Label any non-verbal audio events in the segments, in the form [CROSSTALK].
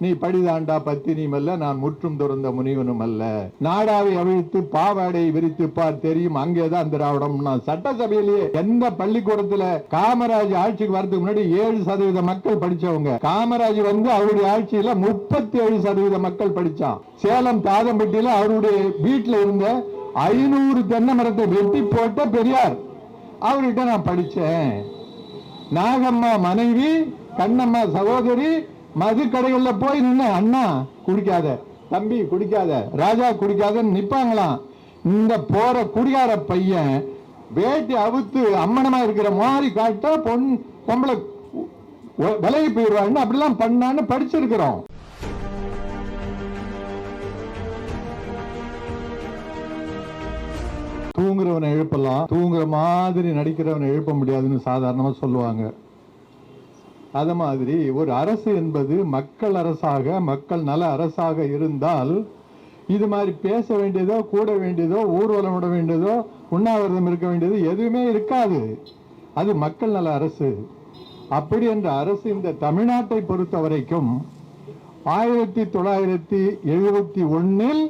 நீ படிதாண்டா பத்தினியும் அல்ல நான் முற்றும் துறந்த முனிவனும் அல்ல நாடாவை அவிழ்த்து பாவாடை விரித்து பார் தெரியும் அங்கேதான் திராவிடம். நான் சட்டசபையிலேயே எந்த பள்ளிக்கூடத்துல காமராஜ் ஆட்சிக்கு வரதுக்கு முன்னாடி ஏழு சதவீத மக்கள் படிச்சவங்க. காமராஜ் வந்து அவருடைய ஆட்சியில முப்பத்தி ஏழு சதவீத மக்கள் படிச்சான். சேலம் தாதம்பட்டியில அவருடைய வீட்டுல இருந்த ஐநூறு தென்னை மரத்தை வெட்டி போட்ட பெரியார். அவர்கிட்ட நான் படிச்சேன். நாகம்மா மனைவி கண்ணம்மா சகோதரி மது கடைகளில் போய் நின்று அண்ணா குடிக்காத. தம்பி குடிக்காத. ராஜா குடிக்காதன்னு நிற்பாங்களாம் இந்த போற குடிகார பையன் வேட்டி அவுத்து அம்மனமா இருக்கிற மாதிரி காட்டா பொன் பொம்பளை விலகி போயிடுவான்னு அப்படிலாம் பண்ணான்னு படிச்சிருக்கிறோம். தூங்குறவனை எழுப்பலாம். தூங்குற மாதிரி நடிக்கிறவனை எழுப்ப முடியாதுன்னு சாதாரணமா சொல்லுவாங்க. அது மாதிரி ஒரு அரசு என்பது மக்கள் அரசாக மக்கள் நல அரசாக இருந்தால் இது மாதிரி பேச வேண்டியதோ கூட வேண்டியதோ ஊர்வலம் விட வேண்டியதோ உண்ணாவிரதம் இருக்க வேண்டியது எதுவுமே இருக்காது. அது மக்கள் நல அரசு. அப்படி என்ற அரசு இந்த தமிழ்நாட்டை பொறுத்த வரைக்கும் ஆயிரத்தி தொள்ளாயிரத்தி எழுபத்தி ஒன்னில்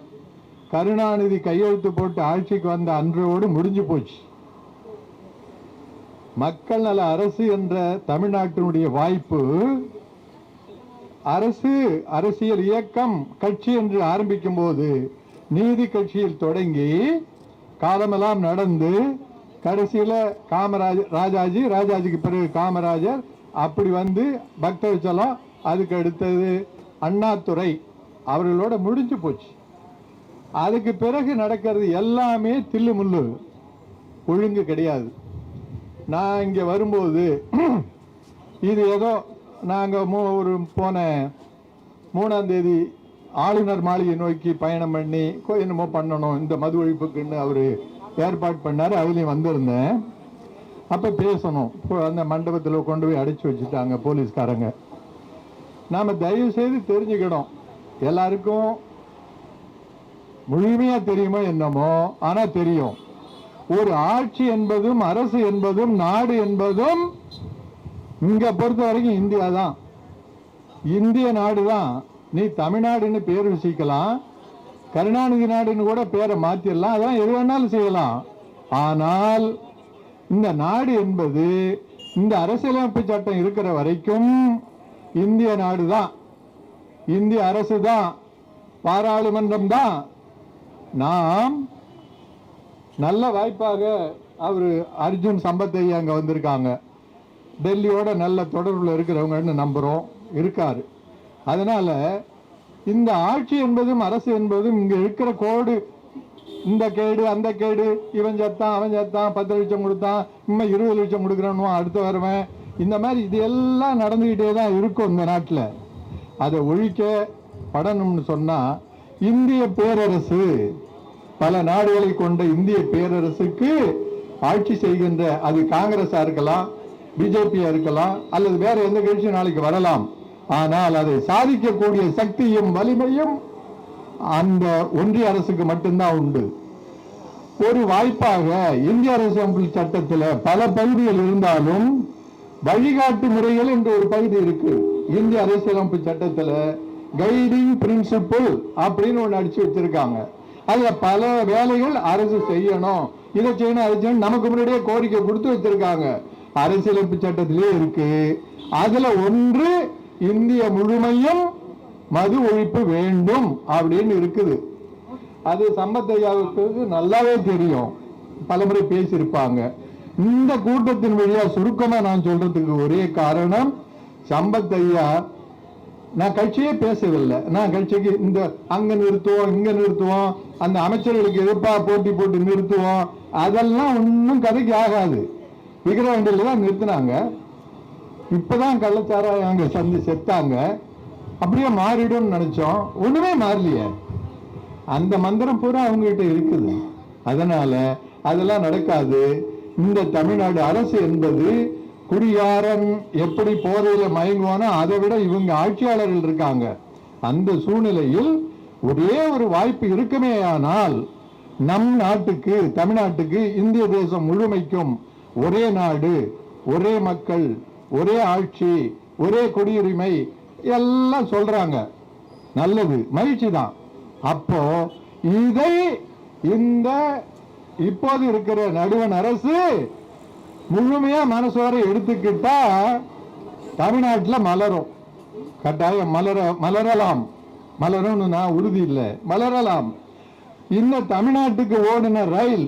கருணாநிதி கையெழுத்து போட்டு ஆட்சிக்கு வந்த அன்றோடு முடிஞ்சு போச்சு. மக்கள் நல அரசு என்ற தமிழ்நாட்டினுடைய வாய்ப்பு அரசு அரசியல் இயக்கம் கட்சி என்று ஆரம்பிக்கும் போது நீதி கட்சியில் தொடங்கி காலமெல்லாம் நடந்து கடைசியில் காமராஜ் ராஜாஜி ராஜாஜிக்கு பிறகு காமராஜர் அப்படி வந்து பக்தவச்சலம் அதுக்கு அடுத்தது அண்ணாதுரை அவர்களோட முடிஞ்சு போச்சு. அதுக்கு பிறகு நடக்கிறது எல்லாமே தில்லு முள்ளு ஒழுங்கு கிடையாது. நான் இங்கே வரும்போது [CLEARS THROAT] இது ஏதோ நாங்கள் மூ ஒரு போன மூணாந்தேதி ஆளுநர் மாளிகை நோக்கி பயணம் பண்ணி என்னமோ பண்ணணும் இந்த மது ஒழிப்புக்குன்னு அவர் ஏற்பாடு பண்ணார் அதுலேயும் வந்திருந்தேன். அப்போ பேசணும். அந்த மண்டபத்தில் கொண்டு போய் அடைச்சி வச்சுட்டாங்க போலீஸ்காரங்க. நாம் தயவு செய்து தெரிஞ்சுக்கணும். எல்லாருக்கும் முழுமையாக தெரியுமோ என்னமோ ஆனால் தெரியும். ஒரு ஆட்சி என்பதும் அரசு என்பதும் நாடு என்பதும் இங்க பொறுத்த வரைக்கும் இந்தியா தான். இந்திய நாடு தான். நீ தமிழ்நாடுன்னு பேர் வச்சுக்கலாம். கருணாநிதி நாடுன்னு கூட பேரை மாத்திடலாம் அதெல்லாம் எது வேணாலும் செய்யலாம். ஆனால் இந்த நாடு என்பது இந்த அரசியலமைப்பு சட்டம் இருக்கிற வரைக்கும் இந்திய நாடு தான். இந்திய அரசு தான். பாராளுமன்றம் தான். நாம் நல்ல வாய்ப்பாக அவர் அர்ஜுன் சம்பத் ஐயா அங்கே வந்திருக்காங்க. டெல்லியோட நல்ல தொடர்பில் இருக்கிறவங்கன்னு நம்புகிறோம் இருக்கார். அதனால் இந்த ஆட்சி என்பதும் அரசு என்பதும் இங்கே இருக்கிற கோடு இந்த கேடு அந்த கேடு இவன் சேர்த்தான் அவன் சேர்த்தான் பத்து லட்சம் கொடுத்தான் இம்மா இருபது லட்சம் கொடுக்குறானோ அடுத்து வருவேன். இந்த மாதிரி இது எல்லாம் நடந்துக்கிட்டே தான் இருக்கும் இந்த நாட்டில். அதை ஒழிக்க படணும்னு சொன்னால் இந்திய பேரரசு பல நாடுகளை கொண்ட இந்திய பேரரசுக்கு ஆட்சி செய்கின்ற அது காங்கிரஸா இருக்கலாம் பிஜேபியா இருக்கலாம் அல்லது வேற எந்த கட்சியும் நாளைக்கு வரலாம். ஆனால் அதை சாதிக்கக்கூடிய சக்தியும் வலிமையும் அந்த ஒன்றிய அரசுக்கு மட்டும்தான் உண்டு. ஒரு வாய்ப்பாக இந்திய அரசியலமைப்பு சட்டத்தில் பல பகுதிகள் இருந்தாலும் வழிகாட்டு முறைகள் என்று ஒரு பகுதி இருக்கு. இந்திய அரசியலமைப்பு சட்டத்தில் கைடிங் பிரின்சிபிள் அப்படின்னு ஒன்று அடிச்சு வச்சிருக்காங்க. அதுல பல வேலைகள் அரசு செய்யணும். இதை செய்யணும் அதை செய்யணும். நமக்கு முன்னாடியே கோரிக்கை கொடுத்து வச்சிருக்காங்க. அரசியலமைப்பு சட்டத்திலே இருக்கு. அதுல ஒன்று இந்திய முழுமையும் மது ஒழிப்பு வேண்டும் அப்படின்னு இருக்குது. அது சம்பத்தையாவுக்கு நல்லாவே தெரியும். பலமுறை பேசியிருப்பாங்க. இந்த கூட்டத்தின் வழியா சுருக்கமா நான் சொல்றதுக்கு ஒரே காரணம் சம்பத்தையா நான் கட்சியே பேசவில்லை. நான் கட்சிக்கு இந்த அங்க நிறுத்துவோம் இங்க நிறுத்துவோம் அந்த அமைச்சர்களுக்கு எதிர்ப்பா போட்டி போட்டு நிறுத்துவோம் அதெல்லாம் ஒன்றும் கதைக்கு ஆகாது. விக்கிரவாண்டியில தான் நிறுத்தினாங்க. இப்பதான் கள்ளச்சாராயம் அங்க சந்தி செத்தாங்க. அப்படியே மாறிடும்னு நினைச்சோம். ஒண்ணுமே மாறலையே. அந்த மந்திரம் பூரா அவங்ககிட்ட இருக்குது. அதனால அதெல்லாம் நடக்காது. இந்த தமிழ்நாடு அரசு என்பது குடியாரன் எப்படி போதையில மயங்குவானோ அதை விட இவங்க ஆட்சியாளர்கள் இருக்காங்க. அந்த சூழ்நிலையில் ஒரே ஒரு வாய்ப்பு இருக்குமேயானால் நம் நாட்டுக்கு தமிழ்நாட்டுக்கு இந்திய தேசம் முழுமைக்கும் ஒரே நாடு ஒரே மக்கள் ஒரே ஆட்சி ஒரே குடியுரிமை எல்லாம் சொல்றாங்க. நல்லது மகிழ்ச்சி தான். அப்போ இதை இந்த இப்போது இருக்கிற நடுவண் அரசு முழுமையாக மனசோர எடுத்துக்கிட்டா தமிழ்நாட்டில் மலரும். கட்டாயம் மலர மலரலாம். மலரும்னு நான் உறுதி இல்லை. மலரலாம். இந்த தமிழ்நாட்டுக்கு ஓடின ரயில்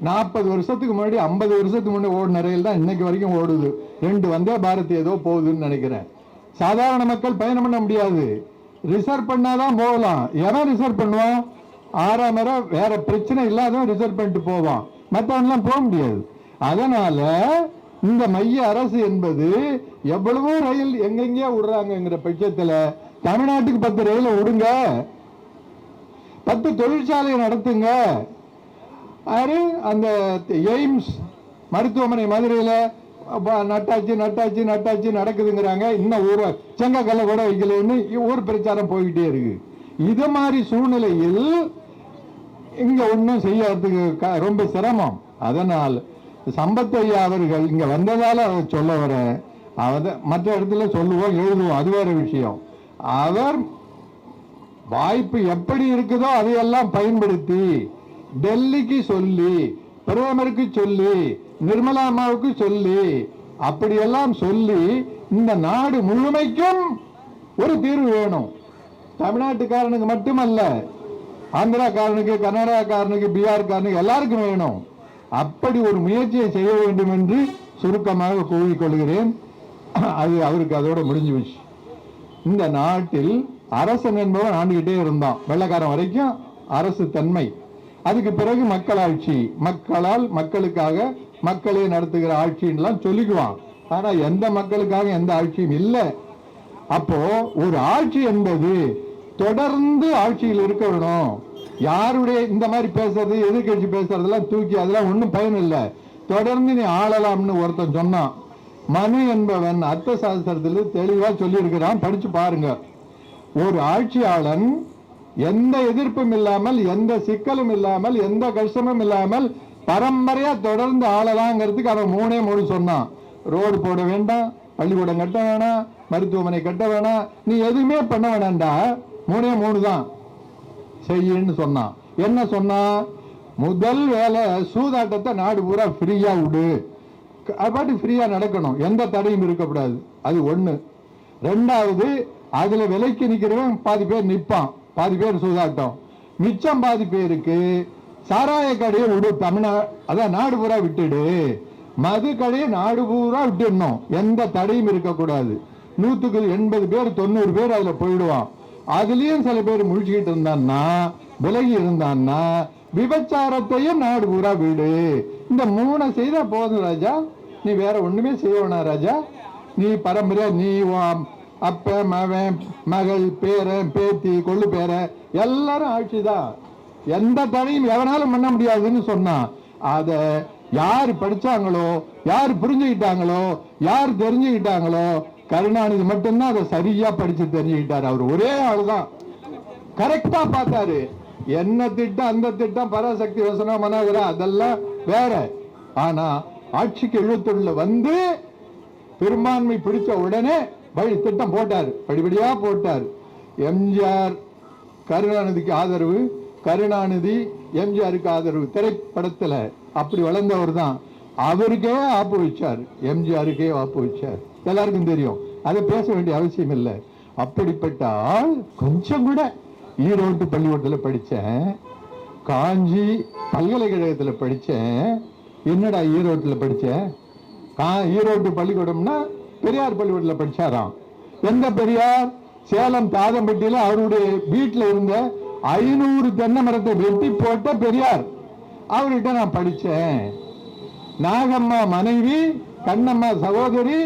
நாற்பது வருஷத்துக்கு முன்னாடி ஐம்பது வருஷத்துக்கு முன்னாடி ஓடின ரயில் தான் இன்னைக்கு வரைக்கும் ஓடுது. ரெண்டு வந்தே பாரத் ஏதோ போகுதுன்னு நினைக்கிறேன். சாதாரண மக்கள் பயணம் பண்ண முடியாது. ரிசர்வ் பண்ணாதான் போகலாம். எவன் ரிசர்வ் பண்ணுவான்? ஆறாம் வேற பிரச்சனை இல்லாதவன் ரிசர்வ் பண்ணிட்டு போவான். மற்றவன்லாம் போக முடியாது. அதனால இந்த மைய அரசு என்பது எவ்வளவோ ரயில் எங்கெங்கே விடுறாங்கங்கிற பட்சத்தில் தமிழ்நாட்டுக்கு பத்து ரயில் விடுங்க. பத்து தொழிற்சாலையை நடத்துங்க. அது அந்த எய்ம்ஸ் மருத்துவமனை மதுரையில் நட்டாச்சு நட்டாச்சு நட்டாச்சு நடக்குதுங்கிறாங்க. இன்னும் ஊர் செங்கக்கல்ல கூட வைக்கலன்னு ஊர் பிரச்சாரம் போய்கிட்டே இருக்கு. இது மாதிரி சூழ்நிலையில் இங்கே ஒன்றும் செய்யறதுக்கு க- ரொம்ப சிரமம். அதனால் சம்பத் ஐயா அவர்கள் இங்க வந்ததால சொல்ல வரேன். அவர் மற்ற இடத்துல சொல்லுவோம் எழுதுவோம். அது வேற விஷயம். அவர் வாய்ப்பு எப்படி இருக்குதோ அதையெல்லாம் பயன்படுத்தி டெல்லிக்கு சொல்லி பிரதமருக்கு சொல்லி நிர்மலா அம்மாவுக்கு சொல்லி அப்படியெல்லாம் சொல்லி இந்த நாடு முழுமைக்கும் ஒரு தீர்வு வேணும். தமிழ்நாட்டுக்காரனுக்கு மட்டுமல்ல ஆந்திராக்காரனுக்கு கர்நாடகாக்காரனுக்கு பீகார்காரனுக்கு எல்லாருக்கும் வேணும். அப்படி ஒரு முயற்சியை செய்ய வேண்டும் என்று சுருக்கமாக கூறிக்கொள்கிறேன். அது அவருக்கு அதோட முடிஞ்சு போச்சு. இந்த நாட்டில் அரசன் என்பவன் ஆண்டுகிட்டே இருந்தான். வெள்ளக்காரன் வரைக்கும் அரசு தன்மை. அதுக்கு பிறகு மக்களாட்சி. மக்களால் மக்களுக்காக மக்களே நடத்துகிற ஆட்சின்லாம் சொல்லிக்குவான். ஆனால் எந்த மக்களுக்காக எந்த ஆட்சியும் இல்லை. அப்போ ஒரு ஆட்சி என்பது தொடர்ந்து ஆட்சியில் இருக்கணும் யாருடைய இந்த மாதிரி பேசுறது எதிர்கட்சி பேசுறதெல்லாம் தூக்கி அதெல்லாம் ஒன்றும் பயன் இல்லை. தொடர்ந்து நீ ஆளலாம்னு ஒருத்தன் சொன்னான். மனு என்பவன் அர்த்த சாஸ்திரத்தில் தெளிவாக சொல்லியிருக்கிறான். படிச்சு பாருங்க. ஒரு ஆட்சியாளன் எந்த எதிர்ப்பும் இல்லாமல் எந்த சிக்கலும் இல்லாமல் எந்த கஷ்டமும் இல்லாமல் பரம்பரையா தொடர்ந்து ஆளலாங்கிறதுக்கு அவன் மூணே மூணு சொன்னான். ரோடு போட வேண்டாம் பள்ளிக்கூடம் கட்ட வேணாம் மருத்துவமனை கட்ட வேணாம் நீ எதுவுமே பண்ண வேணாம்டா. மூணே மூணு தான். செய்யுன்னு சொன்னான் என்ன சொன்னா? முதல் வேலை சூதாட்டத்தை நாடு பூரா ஃப்ரீயா விடு. அது பாட்டு ஃப்ரீயா நடக்கணும். எந்த தடையும் இருக்கக்கூடாது. அது ஒண்ணு. ரெண்டாவது அதுல விலைக்கு நிக்கிறவன் பாதி பேர் நிற்பான் பாதி பேர் சூதாட்டம். மிச்சம் பாதி பேருக்கு சாராய கடையை விடு தமிழ்நா அதான் நாடு பூரா விட்டுடு. மது கடையை நாடு பூரா விட்டுடணும். எந்த தடையும் இருக்கக்கூடாது. நூத்துக்கு எண்பது பேர் தொண்ணூறு பேர் அதுல போயிடுவான். அதுலயும் சில பேர் முழிச்சுக்கிட்டு இருந்தான்னா விலகி இருந்தான்னா விபச்சாரத்தையும் நாடு பூரா வீடு. இந்த மூணை செய்தா போதும் ராஜா. நீ வேற ஒண்ணுமே செய்ய ராஜா. நீ பரம்பரையா நீ உன் அப்ப மவன் மகள் பேரன் பேத்தி கொள்ளு பேர எல்லாரும் ஆட்சிதான். எந்த தடையும் எவனாலும் பண்ண முடியாதுன்னு சொன்னான் அத யார் படிச்சாங்களோ யார் புரிஞ்சுக்கிட்டாங்களோ யார் தெரிஞ்சுக்கிட்டாங்களோ கருணாநிதி மட்டும்தான் அதை சரியா படிச்சு தெரிஞ்சுக்கிட்டாரு. அவர் ஒரே ஆளுதான் கரெக்டா பார்த்தாரு. என்ன திட்டம் அந்த திட்டம் பராசக்தி வசனா மனோகரா அதெல்லாம் வேற. ஆனா ஆட்சிக்கு எழுத்துள்ள வந்து பெரும்பான்மை பிடிச்ச உடனே வழி திட்டம் போட்டார். படிபடியா போட்டார். எம்ஜிஆர் கருணாநிதிக்கு ஆதரவு. கருணாநிதி எம்ஜிஆருக்கு ஆதரவு. திரைப்படத்துல அப்படி வளர்ந்தவர் தான். அவருக்கே ஆப்பு வச்சார். எம்ஜிஆருக்கே ஆப்பு வச்சார். எல்லாருக்கும் தெரியும். அதை பேச வேண்டிய அவசியம் இல்லை. அப்படிப்பட்ட ஆள் கொஞ்சம் கூட ஈரோட்டு பள்ளிக்கூடத்தில் படித்தேன். காஞ்சி பல்கலைக்கழகத்தில் படித்தேன். என்னடா ஈரோட்டில் படித்தேன்? கா ஈரோட்டு பள்ளிக்கூடம்னா பெரியார் பள்ளிக்கூடத்தில் படிச்சாராம். எந்த பெரியார்? சேலம் தாதம்பட்டியில அவருடைய வீட்டில் இருந்த ஐநூறு தென்னை மரத்தை வெட்டி போட்ட பெரியார். அவர்கிட்ட நான் படிச்சேன் நாகம்மா மனைவி கண்ணம்மா சகோதரி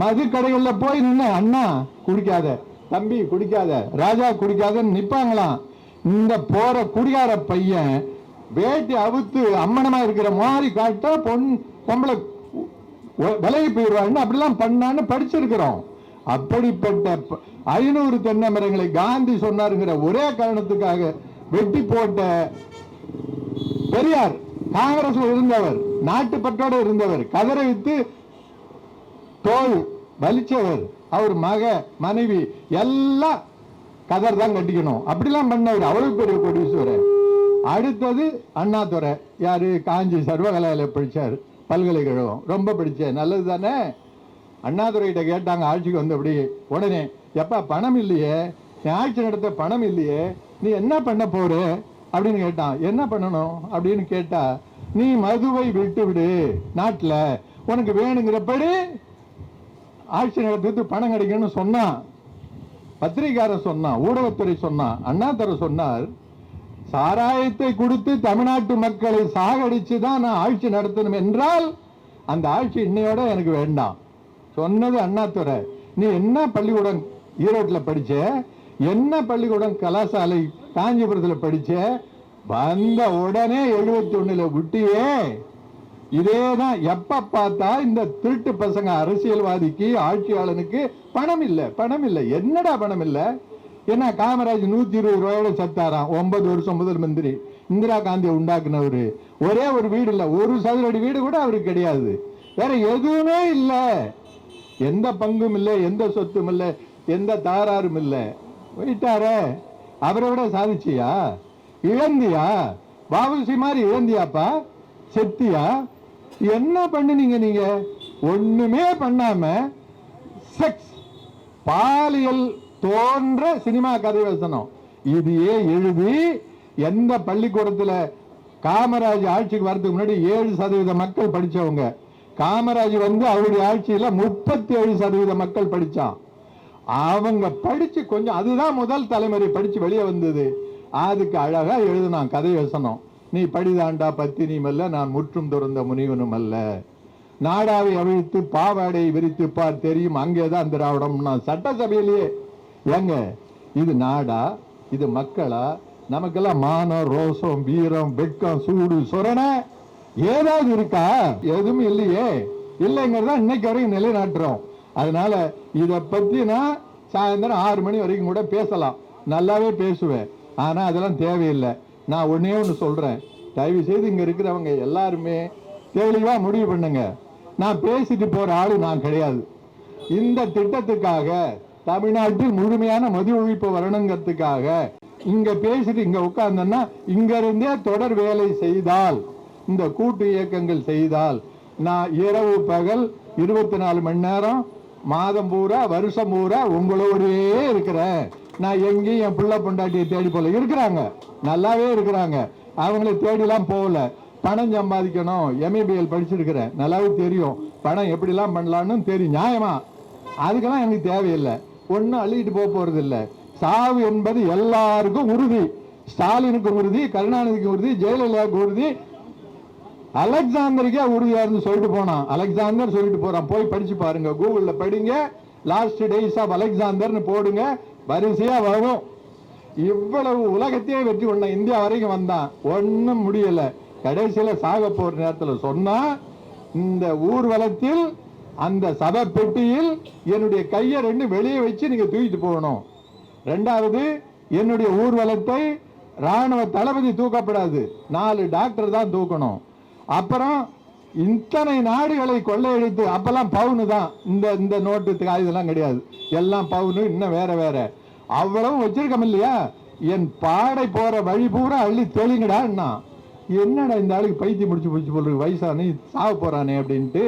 மது கடைகளில் போய் நின்று அண்ணா குடிக்காத. தம்பி குடிக்காத. ராஜா குடிக்காதன்னு நிப்பாங்களாம். இந்த போற குடிகார பையன் வேட்டி அவுத்து அம்மனமா இருக்கிற மாதிரி காட்ட பொன் பொம்பளை விலகி போயிடுவான்னு அப்படிலாம் பண்ணான்னு படிச்சிருக்கிறோம். அப்படிப்பட்ட ஐநூறு தென்னை மரங்களை காந்தி சொன்னாருங்கிற ஒரே காரணத்துக்காக வெட்டி போட்ட பெரியார் காங்கிரஸ் இருந்தவர் நாட்டுப்பற்றோட இருந்தவர் கதரை வித்து தோல் வலிச்சவர் அவர் மக மனைவி எல்லாம் கதர் தான் கட்டிக்கணும். அப்படிலாம் பண்ணவர் அவ்வளவு பெரிய கோடீஸ்வரர். அடுத்தது அண்ணாதுரை. யாரு? காஞ்சி சர்வகலாயில படித்தார் பல்கலைக்கழகம். ரொம்ப படித்தேன் நல்லது தானே? அண்ணாதுரைகிட்ட கேட்டாங்க ஆட்சிக்கு வந்து அப்படி உடனே எப்பா பணம் இல்லையே? என் ஆட்சி நடத்த பணம் இல்லையே? நீ என்ன பண்ண போற? அப்படின்னு கேட்டான். என்ன பண்ணணும்? அப்படின்னு கேட்டா நீ மதுவை விட்டு விடு நாட்டுல உனக்கு வேணுங்கிறபடி ஆட்சி நடத்துறதுக்கு பணம் கிடைக்கும்னு சொன்னான் பத்திரிகாரர் சொன்னான் ஊடகத்துறை சொன்னான் அண்ணாதுரை சொன்னார் சாராயத்தை கொடுத்து தமிழ்நாட்டு மக்களை சாகடிச்சு தான் நான் ஆட்சி நடத்தணும் என்றால் அந்த ஆட்சி இன்னையோட எனக்கு வேண்டாம். சொன்னது அண்ணாதுரை. நீ என்ன பள்ளிக்கூடம் ஈரோட்டில் படிச்ச? என்ன பள்ளிக்கூடம் கலாசாலை காஞ்சிபுரத்தில் படிச்ச? வந்த உடனே எழுபத்தி ஒன்றில் விட்டியே. இதே தான் எப்ப பார்த்தா இந்த திருட்டு பசங்க அரசியல்வாதிக்கு ஆட்சியாளனுக்கு பணம் இல்லை பணம் இல்லை. என்னடா பணம் இல்லை? ஏன்னா காமராஜ் நூத்தி இருபது ரூபாயோட சத்தாராம். ஒன்பது வருஷம் முதல் மந்திரி. இந்திரா காந்தியை உண்டாக்குனவரு. ஒரே ஒரு வீடு இல்லை ஒரு சதுர அடி வீடு கூட அவருக்கு கிடையாது. வேற எதுவுமே இல்லை. எந்த பங்கும் இல்லை எந்த சொத்தும் இல்லை எந்த தாராரும் இல்லை. போயிட்டாரே. அவரை விட சாதிச்சியா? இழந்தியா? பாபுசி மாதிரி இழந்தியாப்பா? செத்தியா? என்ன பண்ணுனீங்க நீங்க? ஒண்ணுமே பண்ணாம செக்ஸ் பாலியல் தோன்ற சினிமா கதை வசனம். இதையே எழுதி எந்த பள்ளிக்கூடத்துல காமராஜ் ஆட்சிக்கு வரதுக்கு முன்னாடி ஏழு சதவீத மக்கள் படிச்சவங்க. காமராஜ் வந்து அவருடைய ஆட்சியில முப்பத்தி ஏழு சதவீத மக்கள் படிச்சான். அவங்க படிச்சு கொஞ்சம் அதுதான் முதல் தலைமுறை படிச்சு வெளியே வந்தது. அதுக்கு அழகா எழுதினான் கதை வசனம். நீ படிதாண்டா பத்தினியும் அல்ல நான் முற்றும் துறந்த முனிவனும் அல்ல நாடாவை அவிழ்த்து பாவாடை விரித்து பார் தெரியும் அங்கேதான் திராவிடம். நான் சட்டசபையிலேயே. ஏங்க இது நாடா? இது மக்களா? நமக்கெல்லாம் மானம் ரோசம் வீரம் வெட்கம் சூடு சொரண ஏதாவது இருக்கா? எதுவும் இல்லையே. இல்லைங்கிறதா இன்னைக்கு வரைக்கும் நிலைநாட்டுறோம். அதனால இதை பற்றி நான் சாயந்தரம் ஆறு மணி வரைக்கும் கூட பேசலாம். நல்லாவே பேசுவேன். ஆனால் அதெல்லாம் தேவையில்லை. நான் ஒன்றே ஒன்று சொல்கிறேன் தயவு செய்து இங்கே இருக்கிறவங்க எல்லாருமே தெளிவாக முடிவு பண்ணுங்க. நான் பேசிட்டு போகிற ஆள் நான் கிடையாது. இந்த திட்டத்துக்காக தமிழ்நாட்டில் முழுமையான மது ஒழிப்பு வரணுங்கிறதுக்காக இங்க பேசிட்டு இங்க உட்காந்தேன்னா இங்க இருந்தே தொடர் வேலை செய்தால் இந்த கூட்டு இயக்கங்கள் செய்தால் நான் இரவு பகல் இருபத்தி நாலு மணி நேரம் மாதம் பூரா வருஷம் பூரா உங்களோடயே இருக்கிறேன். நான் எங்கேயும் என் பிள்ளை பொண்டாட்டியை தேடி போகல. இருக்கிறாங்க. நல்லாவே இருக்கிறாங்க. அவங்கள தேடிலாம் போகல. பணம் சம்பாதிக்கணும். எம்ஏபிஎல் படிச்சிருக்கிறேன். நல்லாவே தெரியும். பணம் எப்படிலாம் பண்ணலான்னு தெரியும். நியாயமா? அதுக்கெல்லாம் எனக்கு தேவையில்லை. ஒன்றும் அள்ளிட்டு போக போகிறது இல்லை சாவு என்பது எல்லாருக்கும் உறுதி. ஸ்டாலினுக்கு உறுதி கருணாநிதிக்கு உறுதி ஜெயலலிதாவுக்கு உறுதி. அலெக்சாந்தருக்கே உறுதியா இருந்து சொல்லிட்டு போனான். அலெக்சாந்தர் சொல்லிட்டு போறான். போய் படிச்சு பாருங்க. கூகுள்ல படிங்க. லாஸ்ட் டேஸ் ஆஃப் அலெக்சாந்தர்னு போடுங்க. வரிசையா வரும் இவ்வளவு உலகத்தையே வெற்றி கொண்ட இந்தியா வரைக்கும் வந்தான் ஒன்றும் முடியல. கடைசியில சாக போற நேரத்தில் சொன்னா இந்த ஊர்வலத்தில் அந்த சபை பெட்டியில் என்னுடைய கையை ரெண்டு வெளியே வச்சு நீங்க தூக்கிட்டு போகணும். ரெண்டாவது என்னுடைய ஊர்வலத்தை ராணுவ தளபதி தூக்கப்படாது. நாலு டாக்டர் தான் தூக்கணும். அப்புறம் இத்தனை நாடுகளை கொள்ளையடித்து அப்பெல்லாம் பவுனு தான். இந்த இந்த நோட்டு இதெல்லாம் கிடையாது. எல்லாம் பவுனு இன்னும் வேற வேற. அவ்வளவும் வச்சிருக்கோம் இல்லையா? என் பாடை போற வழி பூரா அள்ளி தெளிங்கடா என்னடா இந்த ஆளுக்கு பைத்தியம் முடிச்சு பிடிச்சி போடுற இருக்கு, வயசானே சாவ போறானே அப்படின்ட்டு.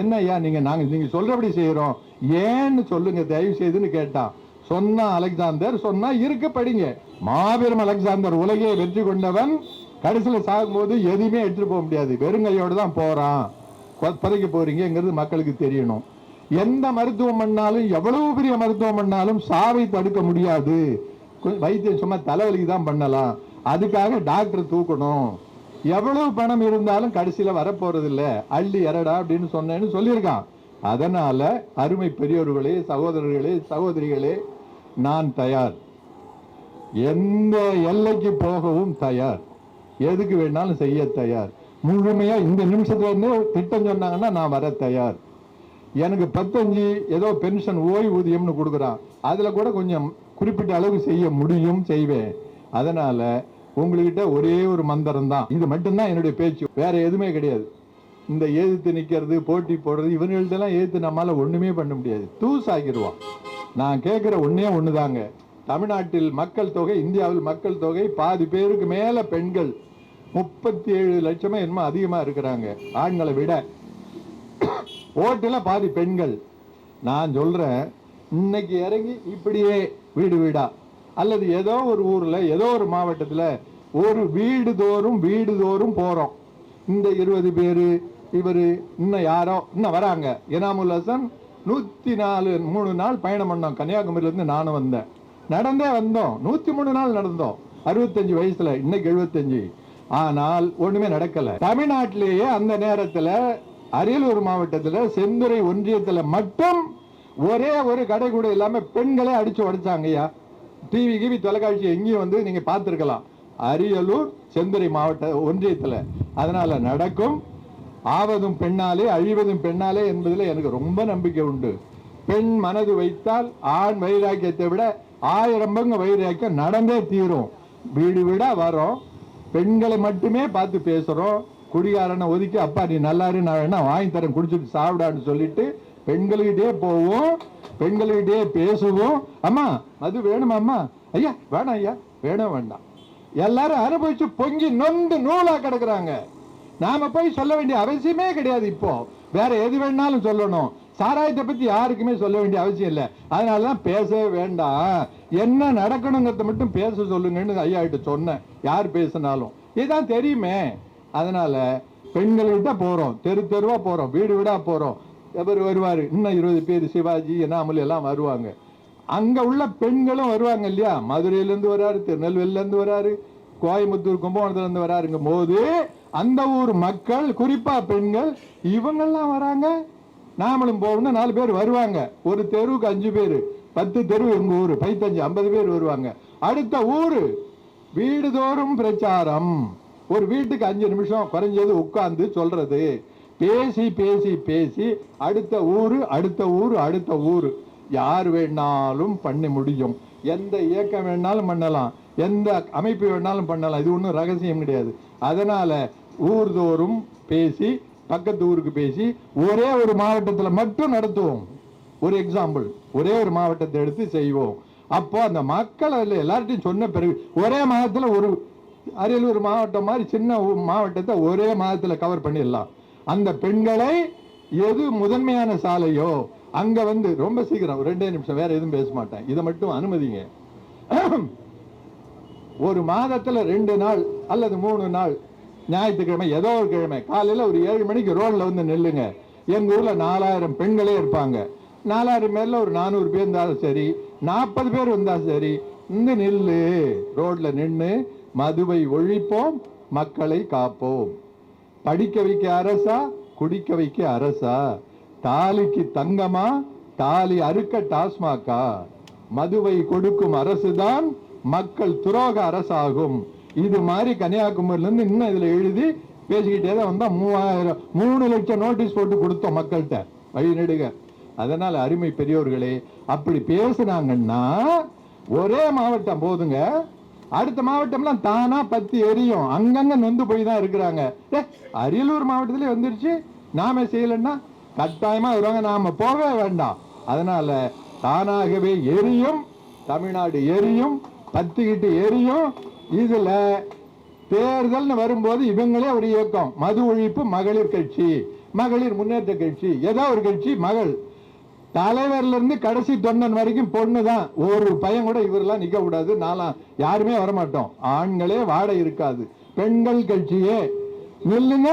என்ன ஐயா நீங்க நாங்க நீங்க சொல்றபடி செய்யறோம் ஏன்னு சொல்லுங்க தயவு செய்துன்னு கேட்டான். சொன்னா அலெக்சாந்தர் சொன்னா இருக்க படிங்க மாபெரும் அலெக்சாந்தர் உலகையே வெற்றி கொண்டவன். கடைசியில் சாகும்போது எதையுமே எடுத்துகிட்டு போக முடியாது. வெறுங்கையோடு தான் போகிறான் கொ- புதைக்க மக்களுக்கு தெரியணும். எந்த மருத்துவம் பண்ணாலும் எவ்வளவு பெரிய மருத்துவம் பண்ணாலும் சாவை தடுக்க முடியாது. வைத்தியம் சும்மா தலைவலிக்கு தான் பண்ணலாம். அதுக்காக டாக்டர் தூக்கணும். எவ்வளவு பணம் இருந்தாலும் கடைசியில் வரப்போறது அள்ளி எரடா அப்படின்னு சொன்னேன்னு சொல்லியிருக்கான். அதனால அருமை பெரியோர்களே சகோதரர்களே சகோதரிகளே நான் தயார். எந்த எல்லைக்கு போகவும் தயார். எதுக்கு வேணாலும் செய்ய தயார். முழுமையா இந்த நிமிஷத்துல இருந்து திட்டம் சொன்னாங்கன்னா நான் வர தயார். எனக்கு பத்தஞ்சு ஏதோ பென்ஷன் ஓய்வூதியம்னு கொடுக்குறான். அதுல கூட கொஞ்சம் குறிப்பிட்ட அளவு செய்ய முடியும் செய்வேன். அதனால உங்ககிட்ட ஒரே ஒரு மந்திரம் தான். இது மட்டும்தான் என்னுடைய பேச்சு. வேற எதுவுமே கிடையாது. இந்த எதிர்த்து நிக்கிறது போட்டி போடுறது இவங்கள்ட்டெல்லாம் எதிர்த்து நம்மால ஒண்ணுமே பண்ண முடியாது. தூஸ் ஆக்கிடுவான் நான் கேட்கிற ஒண்ணே ஒண்ணுதாங்க. தமிழ்நாட்டில் மக்கள் தொகை இந்தியாவில் மக்கள் தொகை பாதி பேருக்கு மேல பெண்கள். முப்பத்தி ஏழு லட்சமே என்னமோ அதிகமாக இருக்கிறாங்க. ஆண்களை விட. ஓட்டில் பாதி பெண்கள். நான் சொல்கிறேன் இன்னைக்கு இறங்கி இப்படியே வீடு வீடா. அல்லது ஏதோ ஒரு ஊரில் ஏதோ ஒரு மாவட்டத்தில் ஒரு வீடு தோறும் வீடு தோறும் போகிறோம் இந்த இருபது பேர் இவர் இன்னும் யாரோ இன்னும் வராங்க. எனாமுல் ஹசன் நூற்றி நாலு மூணு நாள் பயணம் பண்ணோம். கன்னியாகுமரியிலேருந்து நானும் வந்தேன். நடந்தே வந்தோம். நூற்றி மூணு நாள் நடந்தோம். அறுபத்தஞ்சு வயசில் இன்னைக்கு எழுபத்தஞ்சு. ஆனால் ஒண்ணுமே நடக்கல. தமிழ்நாட்டிலேயே அந்த நேரத்தில் அரியலூர் மாவட்டத்தில் செந்துறை ஒன்றியத்தில் மட்டும் ஒரே ஒரு கடை கூட இல்லாம பெண்களே அடிச்சு உடைச்சாங்கய்யா டிவி கிவி தொலைக்காட்சி எங்கேயும் வந்து நீங்க பார்த்துருக்கலாம். அரியலூர் செந்துறை மாவட்ட ஒன்றியத்தில். அதனால நடக்கும். ஆவதும் பெண்ணாலே அழிவதும் பெண்ணாலே என்பதில் எனக்கு ரொம்ப நம்பிக்கை உண்டு. பெண் மனது வைத்தால் ஆண் வைராக்கியத்தை விட ஆயிரம் பங்கு வைராக்கியம் நடந்தே தீரும். வீடு வீடா வரோம். பெண்களை மட்டுமே பார்த்து பேசுறோம். குடிகாரனை ஒதுக்கி அப்பா நீ நல்லாரு நான் வேணா வாங்கி தரேன் குடிச்சிட்டு சாப்பிடான்னு சொல்லிட்டு பெண்கள்கிட்டயே போவோம். பெண்கள்கிட்டயே பேசுவோம். அம்மா அது வேணுமா அம்மா? ஐயா வேணாம் ஐயா. வேணும் வேண்டாம். எல்லாரும் அனுபவிச்சு பொங்கி நொந்து நூலா கிடக்குறாங்க. நாம போய் சொல்ல வேண்டிய அவசியமே கிடையாது இப்போ. வேற எது வேணாலும் சொல்லணும். சாராயத்தை பத்தி யாருக்குமே சொல்ல வேண்டிய அவசியம் இல்லை. அதனாலதான் பேசவே வேண்டாம். என்ன நடக்கணுங்கிறத மட்டும் பேச சொல்லுங்கன்னு ஐயா கிட்ட சொன்னேன். யார் பேசினாலும். இதுதான் தெரியுமே. அதனால பெண்கள்கிட்ட போறோம். தெரு தெருவா போறோம். வீடு வீடா போறோம். எவர் வருவாரு. இன்னும் இருபது பேர் சிவாஜி என்னாமல் எல்லாம் வருவாங்க. அங்க உள்ள பெண்களும் வருவாங்க இல்லையா? மதுரையில இருந்து வராரு திருநெல்வேலில இருந்து வராரு கோயம்புத்தூர் கும்பகோணத்துல இருந்து வராருங்க போது அந்த ஊர் மக்கள் குறிப்பா பெண்கள் இவங்கெல்லாம் வராங்க. நாமளும் போகணும் நாலு பேர் வருவாங்க. ஒரு தெருவுக்கு அஞ்சு பேர். பத்து தெரு எங்கள் ஊர். பைத்தஞ்சு ஐம்பது பேர் வருவாங்க. அடுத்த ஊர். வீடுதோறும் பிரச்சாரம். ஒரு வீட்டுக்கு அஞ்சு நிமிஷம் குறைஞ்சது உட்கார்ந்து சொல்றது. பேசி பேசி பேசி அடுத்த ஊர் அடுத்த ஊர் அடுத்த ஊர். யார் வேணாலும் பண்ண முடியும். எந்த இயக்கம் வேணாலும் பண்ணலாம். எந்த அமைப்பு வேணாலும் பண்ணலாம். இது ஒன்றும் ரகசியம் கிடையாது. அதனால் ஊர்தோறும் பேசி பக்கத்து ஊருக்கு பேசி ஒரே ஒரு மாவட்டத்தில் மட்டும் நடத்துவோம். ஒரு எக்ஸாம்பிள் ஒரே ஒரு மாவட்டத்தை எடுத்து செய்வோம். அப்போ அந்த மக்கள் அதில் எல்லார்ட்டையும் சொன்ன பிறகு ஒரே மாதத்தில் ஒரு அரியலூர் மாவட்டம் மாதிரி சின்ன மாவட்டத்தை ஒரே மாதத்தில் கவர் பண்ணிடலாம். அந்த பெண்களை எது முதன்மையான சாலையோ அங்கே வந்து ரொம்ப சீக்கிரம் ரெண்டே நிமிஷம் வேற எதுவும் பேச மாட்டேன். இதை மட்டும் அனுமதிங்க. ஒரு மாதத்தில் ரெண்டு நாள் அல்லது மூணு நாள் ஞாயிற்றுக்கிழமை ஏதோ ஒரு கிழமை. காலையில் ஒரு ஏழு மணிக்கு ரோட்டில் வந்து நில்லுங்க. எங்கள் ஊரில் நாலாயிரம் பெண்களே இருப்பாங்க. நாலாயிரம் பேரில் ஒரு நானூறு பேர் இருந்தாலும் சரி நாற்பது பேர் வந்தா சரி இங்கே நில்லு. ரோட்டில் நின்று மதுவை ஒழிப்போம் மக்களை காப்போம். படிக்க வைக்க அரசா குடிக்க வைக்க அரசா? தாலிக்கு தங்கமா தாலி அறுக்க டாஸ்மாக்கா மதுவை கொடுக்கும் அரசுதான் மக்கள் துரோக அரசாகும். இது மாதிரி கன்னியாகுமரியிலேருந்து இன்னும் இதில் எழுதி பேசிக்கிட்டே தான் வந்தால் மூவாயிரம் மூணு லட்சம் நோட்டீஸ் போட்டு கொடுத்தோம் மக்கள்கிட்ட. வழி அதனால் அருமை பெரியோர்களே அப்படி பேசுனாங்கன்னா ஒரே மாவட்டம் போதுங்க. அடுத்த மாவட்டம்லாம் தானா பத்து எரியும். அங்கங்க நொந்து போய் தான் இருக்கிறாங்க. ஏ, அரியலூர் மாவட்டத்திலே வந்துருச்சு. நாம செய்யலைன்னா கட்டாயமா வருவாங்க. நாம போகவே வேண்டாம். அதனால தானாகவே எரியும். தமிழ்நாடு எரியும். பத்திக்கிட்டு எரியும். இதுல தேர்தல்னு வரும்போது இவங்களே ஒரு இயக்கம். மது ஒழிப்பு மகளிர் கட்சி. மகளிர் முன்னேற்ற கட்சி. ஏதோ ஒரு கட்சி மகள். தலைவர்ல இருந்து கடைசி தொண்டன் வரைக்கும் பொண்ணு தான். ஒரு பையன் கூட இவரெல்லாம் நிக்க கூடாது. நாலாம் யாருமே வரமாட்டோம். ஆண்களே வாட இருக்காது. பெண்கள் கட்சியே. நில்லுங்க.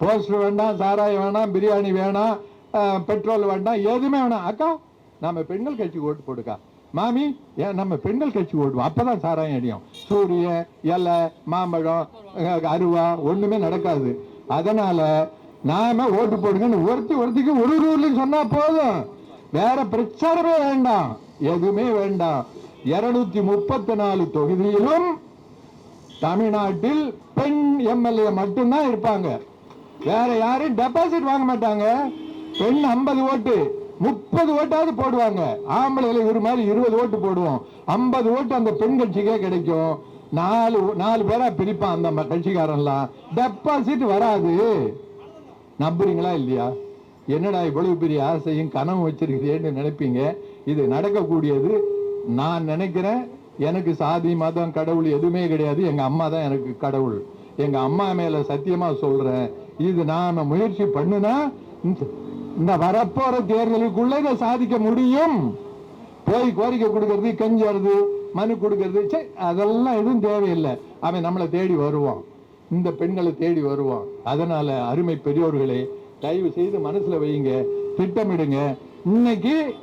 போஸ்டர் வேண்டாம் சாராயம் வேணாம் பிரியாணி வேணாம் பெட்ரோல் வேண்டாம் எதுவுமே வேணாம். அக்கா நாம பெண்கள் கட்சிக்கு ஓட்டு போடுக்கா மாமி ஏன் நம்ம பெண்கள் கட்சி ஓடுவோம். அப்பதான் சாராயம் அடியும். சூரியன் இலை மாம்பழம் அருவா ஒண்ணுமே நடக்காது. அதனால நாம ஓட்டு போடுங்கன்னு ஒருத்தி ஒருத்திக்கு ஒரு ஒரு ஊர்லயும் சொன்னா போதும். வேற பிரச்சாரமே வேண்டாம். எதுவுமே வேண்டாம். இருநூத்தி முப்பத்தி நாலு தொகுதியிலும் தமிழ்நாட்டில் பெண் எம்எல்ஏ மட்டும்தான் இருப்பாங்க. வேற யாரும் டெபாசிட் வாங்க மாட்டாங்க. பெண் 50 ஓட்டு. முப்பது ஓட்டாவது போடுவாங்க. ஆம்பளைல ஒரு மாதிரி இருபது ஓட்டு போடுவோம். 50 ஓட்டு அந்த பெண் கட்சிக்கே கிடைக்கும். நாலு நாலு பேரா பிரிப்பான் அந்த கட்சிக்காரன்லாம். டெபாசிட் வராது. நம்புறீங்களா இல்லையா? என்னடா இவ்வளவு பெரிய ஆசையும் கனவு வச்சிருக்கிறேன்னு நினைப்பீங்க? இது நடக்கக்கூடியது. நான் நினைக்கிறேன் எனக்கு சாதி மதம் கடவுள் எதுவுமே கிடையாது. எங்க அம்மா தான் எனக்கு கடவுள். எங்க அம்மா மேல சத்தியமா சொல்றேன். இது நாம முயற்சி பண்ணுனா இந்த- வரப்போற தேர்தலுக்குள்ள இதை சாதிக்க முடியும். போய் கோரிக்கை கொடுக்கறது கெஞ்சறது மனு கொடுக்கறது அதெல்லாம் எதுவும் தேவையில்லை. அவன் நம்மளை தேடி வருவான் இந்த பெண்களை தேடி வருவான் அதனால அருமை பெரியோர்களே தயவு செய்து மனசுல வையுங்க திட்டமிடுங்க. இன்னைக்கு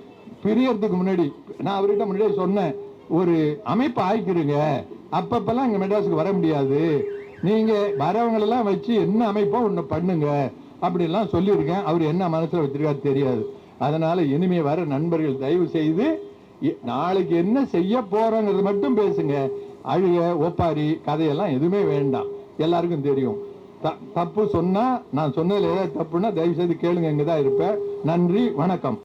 பிரியறதுக்கு முன்னாடி நான் அவர்கிட்ட முன்னாடியே சொன்னேன் ஒரு அமைப்பு ஆய்க்கிறீங்க அப்பப்பெல்லாம் இங்க மெட்ராஸுக்கு வர முடியாது. நீங்க வரவங்களெல்லாம் வச்சு என்ன அமைப்போ ஒன்று பண்ணுங்க. அப்படிலாம் சொல்லியிருக்கேன். அவர் என்ன மனசில் வச்சிருக்காரு தெரியாது. அதனால இனிமே வர நண்பர்கள் தயவு செய்து நாளைக்கு என்ன செய்ய போறோங்கிறது மட்டும் பேசுங்க. அழுக ஒப்பாரி கதையெல்லாம் எதுவுமே வேண்டாம். எல்லாருக்கும் தெரியும். த- தப்பு சொன்னா நான் சொன்னதுல ஏதாவது தப்புன்னா தயவு செய்து கேளுங்க இங்கே தான் இருப்பேன். நன்றி வணக்கம்.